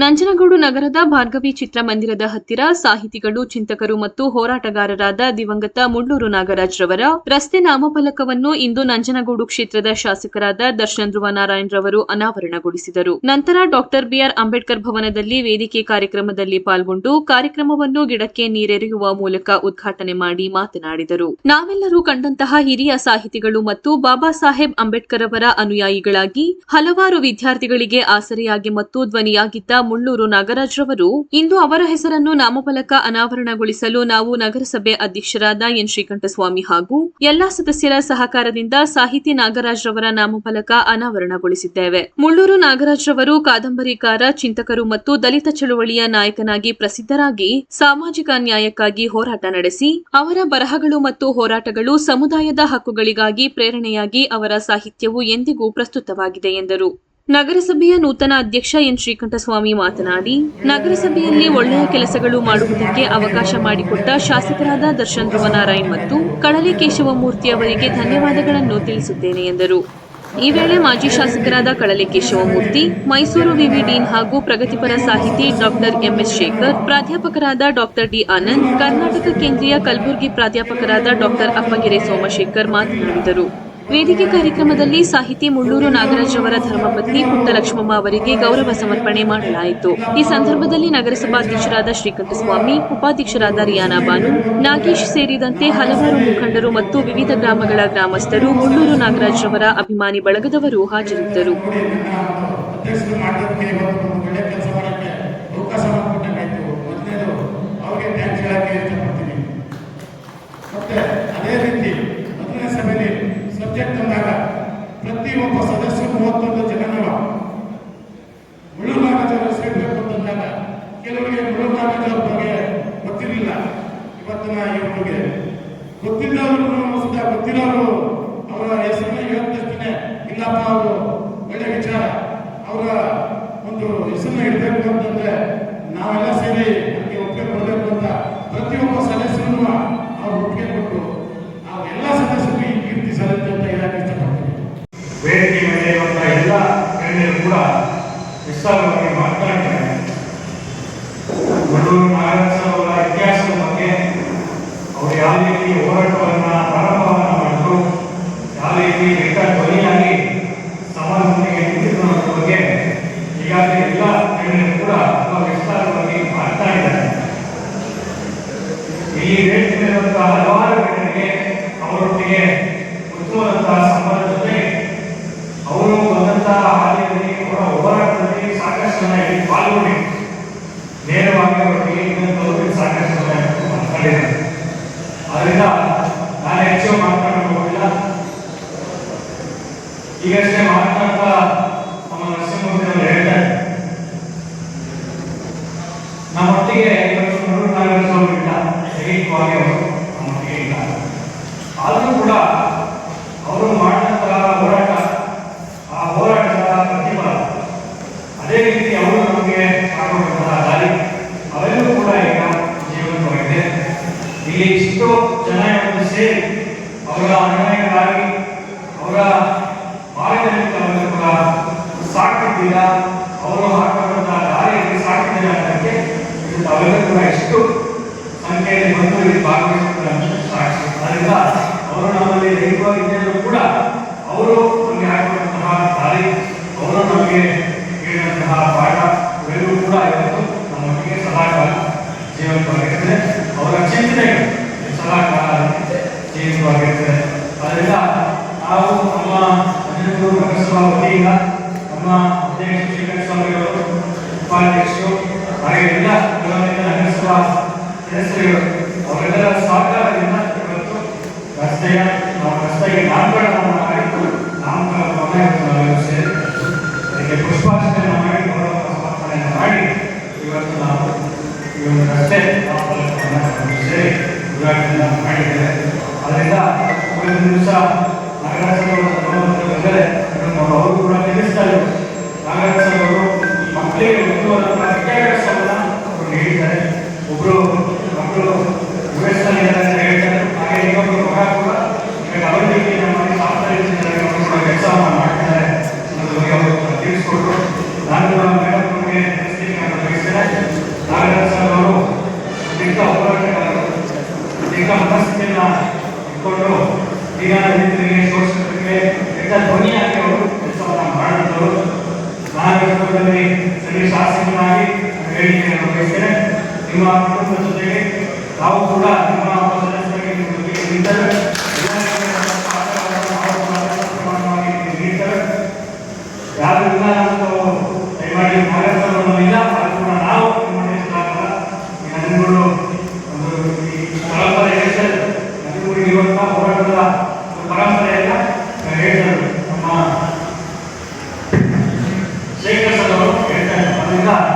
ನಂಜನಗೂಡು ನಗರದ ಭಾರ್ಗವಿ ಚಿತ್ರಮಂದಿರದ ಹತ್ತಿರ ಸಾಹಿತಿಗಳು, ಚಿಂತಕರು ಮತ್ತು ಹೋರಾಟಗಾರರಾದ ದಿವಂಗತ ಮುಳ್ಳೂರು ನಾಗರಾಜ್ ರವರ ರಸ್ತೆ ನಾಮಫಲಕವನ್ನು ಇಂದು ನಂಜನಗೂಡು ಕ್ಷೇತ್ರದ ಶಾಸಕರಾದ ದರ್ಶನ್ ಧ್ರುವ ನಾರಾಯಣ್ ರವರು ಅನಾವರಣಗೊಳಿಸಿದರು. ನಂತರ ಡಾಕ್ಟರ್ ಬಿಆರ್ ಅಂಬೇಡ್ಕರ್ ಭವನದಲ್ಲಿ ವೇದಿಕೆ ಕಾರ್ಯಕ್ರಮದಲ್ಲಿ ಪಾಲ್ಗೊಂಡು ಕಾರ್ಯಕ್ರಮವನ್ನು ಗಿಡಕ್ಕೆ ನೀರೆರೆಯುವ ಮೂಲಕ ಉದ್ಘಾಟನೆ ಮಾಡಿ ಮಾತನಾಡಿದರು. ನಾವೆಲ್ಲರೂ ಕಂಡಂತಹ ಹಿರಿಯ ಸಾಹಿತಿಗಳು ಮತ್ತು ಬಾಬಾ ಸಾಹೇಬ್ ಅಂಬೇಡ್ಕರ್ ಅವರ ಅನುಯಾಯಿಗಳಾಗಿ ಹಲವಾರು ವಿದ್ಯಾರ್ಥಿಗಳಿಗೆ ಆಸರೆಯಾಗಿ ಮತ್ತು ಧ್ವನಿಯಾಗಿದ್ದ ಮುಳ್ಳೂರು ನಾಗರಾಜ್ ರವರು ಇಂದು ಅವರ ಹೆಸರನ್ನು ನಾಮಫಲಕ ಅನಾವರಣಗೊಳಿಸಲು ನಾವು ನಗರಸಭೆ ಅಧ್ಯಕ್ಷರಾದ ಎನ್ ಶ್ರೀಕಂಠಸ್ವಾಮಿ ಹಾಗೂ ಎಲ್ಲಾ ಸದಸ್ಯರ ಸಹಕಾರದಿಂದ ಸಾಹಿತಿ ನಾಗರಾಜ್ ರವರ ನಾಮಫಲಕ ಅನಾವರಣಗೊಳಿಸಿದ್ದೇವೆ. ಮುಳ್ಳೂರು ನಾಗರಾಜ್ ರವರು ಕಾದಂಬರಿಕಾರ, ಚಿಂತಕರು ಮತ್ತು ದಲಿತ ಚಳುವಳಿಯ ನಾಯಕನಾಗಿ ಪ್ರಸಿದ್ಧರಾಗಿ ಸಾಮಾಜಿಕ ನ್ಯಾಯಕ್ಕಾಗಿ ಹೋರಾಟ ನಡೆಸಿ, ಅವರ ಬರಹಗಳು ಮತ್ತು ಹೋರಾಟಗಳು ಸಮುದಾಯದ ಹಕ್ಕುಗಳಿಗಾಗಿ ಪ್ರೇರಣೆಯಾಗಿ ಅವರ ಸಾಹಿತ್ಯವು ಎಂದಿಗೂ ಪ್ರಸ್ತುತವಾಗಿದೆ ಎಂದರು. ನಗರಸಭೆಯ ನೂತನ ಅಧ್ಯಕ್ಷ ಎನ್ ಶ್ರೀಕಂಠಸ್ವಾಮಿ ಮಾತನಾಡಿ, ನಗರಸಭೆಯಲ್ಲಿ ಒಳ್ಳೆಯ ಕೆಲಸಗಳು ಮಾಡುವುದಕ್ಕೆ ಅವಕಾಶ ಮಾಡಿಕೊಟ್ಟ ಶಾಸಕರಾದ ದರ್ಶನ್ ಧ್ರುವನಾರಾಯಣ್ ಮತ್ತು ಕಳಲೆ ಕೇಶವಮೂರ್ತಿ ಅವರಿಗೆ ಧನ್ಯವಾದಗಳನ್ನು ತಿಳಿಸುತ್ತೇನೆ ಎಂದರು. ಈ ವೇಳೆ ಮಾಜಿ ಶಾಸಕರಾದ ಕಳಲೆ ಕೇಶವಮೂರ್ತಿ, ಮೈಸೂರು ವಿವಿ ಡೀನ್ ಹಾಗೂ ಪ್ರಗತಿಪರ ಸಾಹಿತಿ ಡಾಕ್ಟರ್ ಎಂಎಸ್ ಶೇಖರ್, ಪ್ರಾಧ್ಯಾಪಕರಾದ ಡಾಕ್ಟರ್ ಡಿ ಆನಂದ್, ಕರ್ನಾಟಕ ಕೇಂದ್ರೀಯ ಕಲಬುರಗಿ ಪ್ರಾಧ್ಯಾಪಕರಾದ ಡಾಕ್ಟರ್ ಅಪ್ಪಗೆರೆ ಸೋಮಶೇಖರ್ ಮಾತನಾಡಿದರು. ವೇದಿಕೆ ಕಾರ್ಯಕ್ರಮದಲ್ಲಿ ಸಾಹಿತಿ ಮುಳ್ಳೂರು ನಾಗರಾಜ್ ಅವರ ಧರ್ಮಪತ್ನಿ ಪುಟ್ಟಲಕ್ಷ್ಮಮ್ಮ ಅವರಿಗೆ ಗೌರವ ಸಮರ್ಪಣೆ ಮಾಡಲಾಯಿತು. ಈ ಸಂದರ್ಭದಲ್ಲಿ ನಗರಸಭಾಧ್ಯಕ್ಷರಾದ ಶ್ರೀಕಂಠಸ್ವಾಮಿ ಉಪಾಧ್ಯಕ್ಷರಾದ ರಿಯಾನಾ ಬಾನು, ನಾಗೇಶ್ ಸೇರಿದಂತೆ ಹಲವಾರು ಮುಖಂಡರು ಮತ್ತು ವಿವಿಧ ಗ್ರಾಮಗಳ ಗ್ರಾಮಸ್ಥರು ಮುಳ್ಳೂರು ನಾಗರಾಜ್ ಅವರ ಅಭಿಮಾನಿ ಬಳಗದವರು ಹಾಜರಿದ್ದರು. ಅದೇ ಇವತ್ತು ಪ್ರತಿಯೊಬ್ಬ ಸದಸ್ಯರು ಮೂವತ್ತೊಂದು ಜನಗಳು ಮುಳ್ಳುನಾಗಜ್ ಅವರು ಸೇರ್ಬೇಕು ಅಂತಂದಾಗ ಕೆಲವರಿಗೆ ಮುಳ್ಳುನಾಗಜ್ ಅವ್ರ ಬಗ್ಗೆ ಗೊತ್ತಿರಲಿಲ್ಲ. ಇವತ್ತಿನ ಇವರಿಗೆ ಗೊತ್ತಿದ್ದವರು ಸುತ್ತ ಗೊತ್ತಿರೋರು ಅವರ ಹೆಸರನ್ನ ಹೇಳಿದಷ್ಟೇ ಇಲ್ಲಪ್ಪ ಅವರು ಒಳ್ಳೆ ವಿಚಾರ. ಅವರ ಒಂದು ಹೆಸರನ್ನ ಇಡಬೇಕು ಅಂತಂದ್ರೆ ನಾವೆಲ್ಲ ಸೇರಿ ಅದಕ್ಕೆ ಒಪ್ಪಿಗೆ ಕೊಡಬೇಕು ಅಂತ ಪ್ರತಿಯೊಬ್ಬ ಸದಸ್ಯರನ್ನು ಅವ್ರು ಒಪ್ಪಿಗೆ ಕೊಟ್ಟು ಆ ಎಲ್ಲ ಸದಸ್ಯರು ಈ ಕೀರ್ತಿ ಇಷ್ಟಪಡ್ತೀನಿ ವೇದಿಕೆ ಮೇಲೆ ಇರುವಂತಹ ಎಲ್ಲ ಗಣ್ಯರು ಕೂಡ ವಿಸ್ತಾರವಾಗಿ ಮಾತನಾಡ್ತಾರೆ ಮಲ್ಲೂರು ನಾಗರಾಜ್ ಅವರ ಇತಿಹಾಸದ ಬಗ್ಗೆ ಅವರು ಯಾವ ರೀತಿ ಹೋರಾಟವನ್ನ, ಪ್ರಾರಂಭವನ್ನ ಮಾಡಿದ್ರು, ಯಾವ ರೀತಿ ಬೆಟ್ಟ ಧ್ವನಿಯಾಗಿ ಸಮಾಜದೊಂದಿಗೆ ನಿಂತಿದ್ರು ಅನ್ನೋದ್ರ ಬಗ್ಗೆ ಈಗಾಗಲೇ ಎಲ್ಲ ಗಣ್ಯರು ಕೂಡ ತುಂಬಾ ವಿಸ್ತಾರವಾಗಿ ಮಾತನಾಡಿದ್ದಾರೆ ಈ ವೇದಿಕೆ ಹಲವಾರು ಗಣ್ಯರಿಗೆ ಅವರೊಟ್ಟಿಗೆ ಉತ್ತಮವಾದಂತಹ ಸಂಬಂಧ ಜೊತೆ ಅವರು ಬಂದಂತಹ ಹಾದಿಯಲ್ಲಿ ಅವರ ಹೋರಾಟದಲ್ಲಿ ಸಾಕಷ್ಟು ಜನ ಇಲ್ಲಿ ಪಾಲ್ಗೊಂಡು ನೇರವಾಗಿ ಅವರಿಗೆ ಇನ್ನೊಂದು ಸಾಕಷ್ಟು ಜನ ಮಾತನಾಡಿದ್ದಾರೆ ಅದರಿಂದ ನಾನು ಹೆಚ್ಚು ಮಾತನಾಡಲು ಹೋಗಿಲ್ಲ. ಈಗಷ್ಟೇ ಮಾತನಾಡ್ತಾ ನಮ್ಮ ನರಸಿಂಹಮೂರ್ತಿ ಅವರು ಹೇಳ್ತಾರೆ ನಮ್ಮೊಟ್ಟಿಗೆ ಇವತ್ತು ನೂರು ನಾಗರಾಜ್ ಅವರು ಇಲ್ಲ ದೈಹಿಕವಾಗಿ ಅವರು ನಮ್ಮೊಟ್ಟಿಗೆ ಇಲ್ಲ ಆದರೂ ಕೂಡ ಅವರು ಮಾಡಿದಂತಹ ಹೋರಾಟ ಆ ಹೋರಾಟದ ಪ್ರತಿಫಲ ಅದೇ ರೀತಿ ಅವರು ನಮಗೆ ಮಾಡಿರುವಂತಹ ದಾರಿ ಅವೆಲ್ಲವೂ ಕೂಡ ಈಗ ಜೀವಂತವಾಗಿದೆ ಇಷ್ಟು ಜನ ಇವತ್ತು ಸೇರಿ ಅವರ ಅನ್ಯಾಯಗಳಾಗಿ ಅವರ ಮಾರ್ಗದಲ್ಲಿ ಕೂಡ ಸಾಕ್ತಿದ್ದೀರಾ ಅವರು ಹಾಕಿರುವಂತಹ ದಾರಿಯಲ್ಲಿ ಸಾಕಿದ್ದೀರಾ ಅನ್ನೋದಕ್ಕೆ ಕೂಡ ಎಷ್ಟು ಸಂಖ್ಯೆಯಲ್ಲಿ ಬಂದು ಇಲ್ಲಿ ಭಾಗವಹಿಸುತ್ತಾರೆ ಸಾಕ್ಷಿ. ಅದರಿಂದ ಅವರು ನಮ್ಮಲ್ಲಿ ದೈವವಾಗಿ ಇದ್ದರೂ ಕೂಡ ಅವರು ನಮಗೆ ಹಾಕಿರುವಂತಹ ದಾರಿ, ಅವರು ನಮಗೆ ಹೇಳಿದಂತಹ ಪಾಠ ಇವೆಲ್ಲವೂ ಕೂಡ ಇವತ್ತು ನಮ್ಮೊಟ್ಟಿಗೆ ಸದಾಕಾಲ ಜೀವಂತವಾಗಿರ್ತದೆ. ಅವರ ಚಿಂತನೆಗಳು ಸದಾಕಾಲ ಜೀವಂತವಾಗಿರ್ತದೆ ಅದರಿಂದ ನಾವು ನಮ್ಮ ನಂಜನಗೂಡು ನಗರಸಭಾ ವತಿಯಿಂದ ನಮ್ಮ ಅಧ್ಯಕ್ಷ ಶ್ರೀಕಂಠ ಸ್ವಾಮಿಗಳು ಉಪಾಧ್ಯಕ್ಷರು ಹಾಗೆ ಎಲ್ಲ ನಗರಸಭಾ ಸದಸ್ಯರು ಅವರೆಲ್ಲರ ಸಹಕಾರದಿಂದ ಇವತ್ತು ರಸ್ತೆಯ ನಾವು ರಸ್ತೆಗೆ ನಾಮಕರಣವನ್ನು ಮಾಡಿದ್ದು ನಾಮಕರಣ ಸೇರಿ ಅದಕ್ಕೆ ಪುಷ್ಪಾರ್ಚನೆ ಮಾಡಿ ಗೌರವ ಸಮರ್ಪಣೆಯನ್ನು ಮಾಡಿ ಇವತ್ತು ನಾವು ಈ ಒಂದು ರಸ್ತೆ ನಾಮಫಲಕವನ್ನು ಸೇರಿ ಉದ್ಘಾಟನೆ ಮಾಡಿದ್ದೇವೆ ಅದರಿಂದ ಒಂದು ದಿವಸ ನಾಗರಾಜ್ ಅವರು ಕೂಡ ತಿಳಿಸ್ತಾರೆ ನಾಗರಾಜ್ ಅವರು ಈ ಮಕ್ಕಳಿಗೆ ಈಗ ರೈತರಿಗೆ ಸೋರಿಸೋದಕ್ಕೆ ಎಲ್ಲ ಧ್ವನಿ ಹಾಕಿ ಅವರು ಕೆಲಸವನ್ನು ಮಾಡಿದ್ರು ನಾಗರಿಕರಲ್ಲಿ ಸರಿ ಶಾಸಕನಾಗಿ ಹೇಳಿಕೆಯನ್ನು ನಿಮ್ಮ ಕುಟುಂಬದ ಜೊತೆಗೆ ನಾವು ಕೂಡ ನಮ್ಮ ಸದಸ್ಯರಿಗೆ ನಿಂತರೆ ಶೇಖರ್ ಸರ್ ಅವರು ಹೇಳ್ತಾರೆ